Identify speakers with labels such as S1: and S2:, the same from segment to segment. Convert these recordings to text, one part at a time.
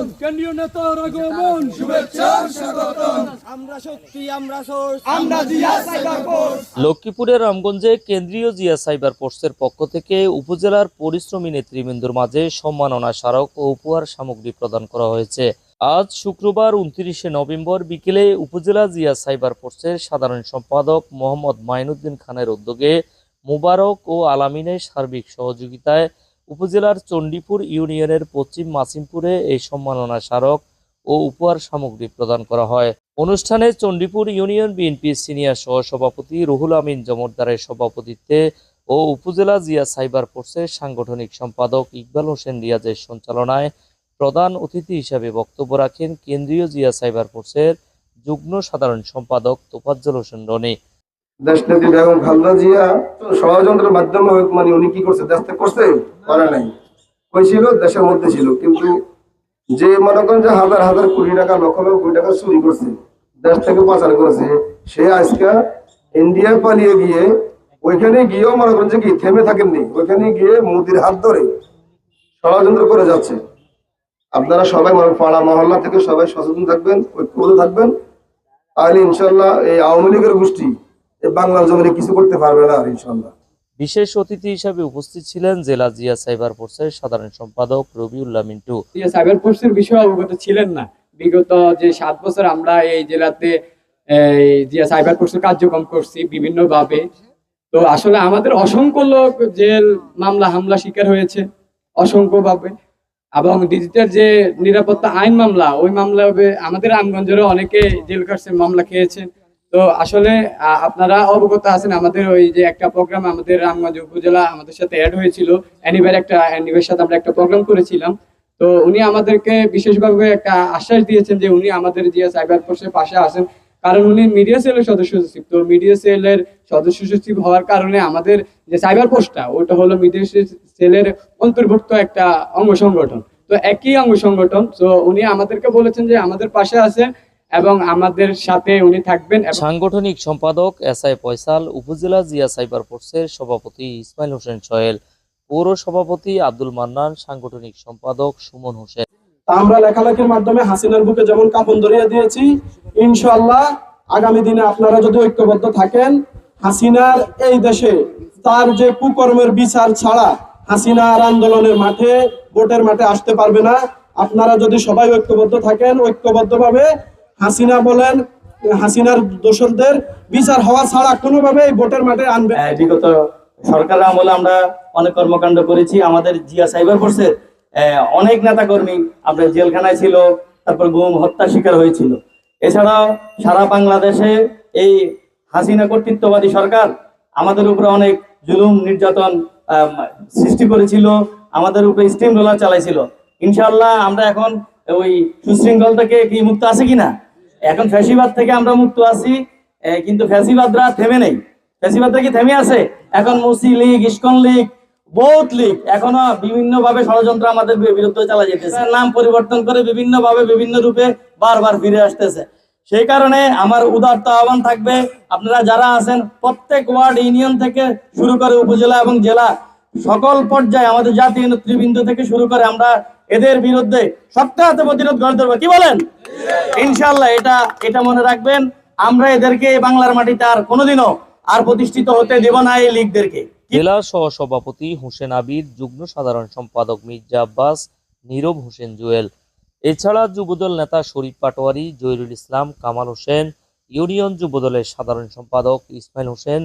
S1: আগমন কেন্দ্রীয় নেতার আগমন। শুভেচ্ছা স্বাগতম।
S2: আমরা শক্তি আমরা সোর্স।
S1: আমরা জিয়া সাইবার ফোর্স।
S3: লক্ষ্মীপুরের রামগঞ্জে কেন্দ্রীয় জিয়া সাইবার ফোর্সের পক্ষ থেকে উপজেলার পরিশ্রমী নেতৃবৃন্দর মাঝে সম্মাননা স্মারক ও উপহার সামগ্রী প্রদান করা হয়েছে। আজ শুক্রবার উনত্রিশে নভেম্বর বিকেলে উপজেলা জিয়া সাইবার ফোর্সের সাধারণ সম্পাদক মোহাম্মদ মাইনুদ্দিন খানের উদ্যোগে মুবারক ও আলামিনের সার্বিক সহযোগিতায় উপজেলার চণ্ডীপুর ইউনিয়নের পশ্চিম মাসিমপুরে এই সম্মাননা স্মারক ও উপহার সামগ্রী প্রদান করা হয়। অনুষ্ঠানে চণ্ডীপুর ইউনিয়ন বিএনপির সিনিয়র সহসভাপতি রুহুল আমিন জমরদারের সভাপতিত্বে ও উপজেলা জিয়া সাইবার ফোর্সের সাংগঠনিক সম্পাদক ইকবাল হোসেন রিয়াজের সঞ্চালনায় প্রধান অতিথি হিসাবে বক্তব্য রাখেন কেন্দ্রীয় জিয়া সাইবার ফোর্সের যুগ্ম সাধারণ সম্পাদক তোফাজ্জল হোসেন রনি।
S4: দেশনেত্রী বেগম খালেদা জিয়া ষড়যন্ত্রের মাধ্যমে হোক মানে উনি কি করছে দেশ থেকে করছে? করে নাই। ওই ছিল দেশের মধ্যে ছিল। কিন্তু যে মনে করেন যে হাজার হাজার কোটি টাকা লক্ষ লক্ষ কোটি টাকা চুরি করছে দেশ থেকে পাচার করেছে সে আজকে ইন্ডিয়া পালিয়ে গিয়ে ওইখানে গিয়েও মনে করেন যে কি থেমে থাকেননি। ওইখানে গিয়ে মোদির হাত ধরে ষড়যন্ত্র করে যাচ্ছে। আপনারা সবাই মানে পাড়া মহল্লা থেকে সবাই সচেতন থাকবেন ঐক্যবদ্ধ থাকবেন। তাহলে ইনশাল্লাহ এই আওয়ামী লীগের গোষ্ঠী বাংলার জমিনে কিছু করতে পারবে না ইনশাল্লাহ
S3: বিশেষ অতিথি হিসাবে উপস্থিত ছিলেন জেলা জিয়া সাইবার ফোর্সের সাধারণ সম্পাদক রবিউল্লাহ মিন্টু।
S5: যে সাইবার ফোর্সের বিষয়ে অবগত ছিলেন না। বিগত যে সাত বছর আমরা এই জেলাতে এই যে সাইবার ফোর্সের কার্যক্রম করছি বিভিন্ন ভাবে তো আসলে আমাদের অসংখ্য লোক জেল মামলা হামলা শিকার হয়েছে অসংখ্য ভাবে এবং ডিজিটাল যে নিরাপত্তা আইন মামলা ওই মামলা আমাদের রামগঞ্জেরও অনেকে জেল কাটছে মামলা খেয়েছেন। তো আসলে আপনারা অবগত আছেন, আমাদের ওই যে একটা প্রোগ্রাম আমাদের রামগঞ্জ উপজেলা আমাদের সাথে অ্যাড হয়েছিল অ্যানিভার একটা অ্যানিভার সাথে আমরা একটা প্রোগ্রাম করেছিলাম। তো উনি আমাদেরকে বিশেষভাবে একটা আশ্বাস দিয়েছেন যে উনি আমাদের যে সাইবার ফোর্সের পাশে আছেন, কারণ উনি মিডিয়া সেলের সদস্য সচিব। তো মিডিয়া সেলের সদস্য সচিব হওয়ার কারণে আমাদের যে সাইবার ফোর্সটা ওটা হলো মিডিয়া সেলের অন্তর্ভুক্ত একটা অঙ্গ সংগঠন। তো একই অঙ্গ সংগঠন, তো উনি আমাদেরকে বলেছেন যে আমাদের পাশে আছেন এবং আমাদের সাথে উনি থাকবেন
S3: সাংগঠনিক সম্পাদক এস আই ফয়সাল উপজেলা জিয়া সাইবার ফোর্সের সভাপতি ইসমাইল হোসেন সোহেল পৌর সভাপতি আব্দুল মান্নান সাংগঠনিক সম্পাদক সুমন হোসেন।
S6: আমরা লেখালেখির মাধ্যমে হাসিনার বুকে যেমন কাপন ধরিয়ে দিয়েছি ইনশাল্লাহ আগামী দিনে আপনারা যদি ঐক্যবদ্ধ থাকেন হাসিনার এই দেশে তার যে কুকর্মের বিচার ছাড়া হাসিনার আন্দোলনের মাঠে ভোটের মাঠে আসতে পারবে না। আপনারা যদি সবাই ঐক্যবদ্ধ থাকেন ঐক্যবদ্ধভাবে হাসিনা বলেন হাসিনার দোষরদের বিচার হওয়া ছাড়া কোনোভাবে এই ভোটের মাঠে আনবে
S7: আহ, বিগত সরকারের আমলে আমরা অনেক কর্মকাণ্ড করেছি। আমাদের জিয়া সাইবার ফোর্সের অনেক নেতা কর্মী আপনার জেলখানায় ছিল তারপর গুম হত্যা শিকার হয়েছিল। এছাড়াও সারা বাংলাদেশে এই হাসিনা কর্তৃত্ববাদী সরকার আমাদের উপরে অনেক জুলুম নির্যাতন সৃষ্টি করেছিল আমাদের উপরে স্টিম রোলার চালাইছিল। ইনশাল্লাহ আমরা এখন ওই সুশৃঙ্খল থেকে কি মুক্ত আছে কিনা? এখন ফ্যাসিবাদ থেকে আমরা মুক্ত আছি কিন্তু ফ্যাসিবাদরা থেমে নেই। ফ্যাসিবাদরা কি থেমে আছে? এখন মুসি লীগ, ইস্কন লীগ বহুত লীগ এখনও বিভিন্ন ভাবে ষড়যন্ত্র আমাদের বিরুদ্ধে চালা যেতেছে। নাম পরিবর্তন করে বিভিন্ন ভাবে বিভিন্ন রূপে বারবার ফিরে আসতেছে। সেই কারণে আমার উদারত আহ্বান থাকবে, আপনারা যারা আছেন, প্রত্যেক ওয়ার্ড ইউনিয়ন থেকে শুরু করে উপজেলা এবং জেলা, সকল পর্যায়ে আমাদের জাতীয় নেতৃবৃন্দ থেকে শুরু করে আমরা এদের বিরুদ্ধে হাতে প্রতিরোধ গড়ে তুলবো। কি বলেন? ইনশাল্লাহ এটা এটা মনে রাখবেন, আমরা এদেরকে বাংলার মাটিতে আর কোনোদিনও আর প্রতিষ্ঠিত হতে দেব না এই লীগদেরকে।
S3: জেলা সহসভাপতি হোসেন আবির যুগ্ম সাধারণ সম্পাদক মির্জা আব্বাস, নীরব হোসেন জুয়েল। এছাড়া যুবদল নেতা শরীফ পাটোয়ারি, জহিরুল ইসলাম, কামাল হোসেন, ইউনিয়ন যুবদলের সাধারণ সম্পাদক ইসমাইল হোসেন,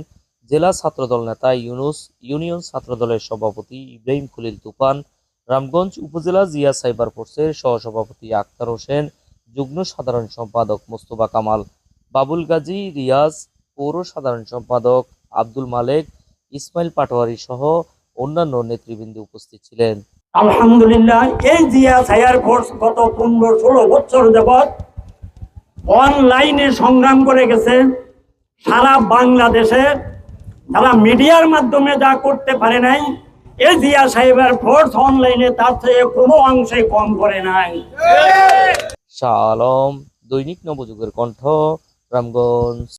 S3: জেলা ছাত্রদল নেতা ইউনুস, ইউনিয়ন ছাত্রদলের সভাপতি ইব্রাহিম খলিল তুফান, রামগঞ্জ উপজেলা জিয়া সাইবার ফোর্সের সহসভাপতি আক্তার হোসেন যুগ্ম সাধারণ সম্পাদক মোস্তফা কামাল বাবুল গাজী রিয়াজ পৌর সাধারণ সম্পাদক আব্দুল মালেক ইসমাইল পাটোয়ারি সহ অন্যান্য নেতৃবৃন্দ উপস্থিত ছিলেন।
S8: আলহামদুলিল্লাহ এই জিয়া সায়ার ফোর্স গত পনেরো ষোলো বছর যাবৎ অনলাইনে সংগ্রাম করে গেছে। সারা বাংলাদেশে তারা মিডিয়ার মাধ্যমে যা করতে পারে নাই এই জিয়া সাহেবের ফোর্স অনলাইনে তার থেকে কোনো অংশে কম করে নাই।
S3: শাহ আলম দৈনিক নবযুগের কণ্ঠ রামগঞ্জ।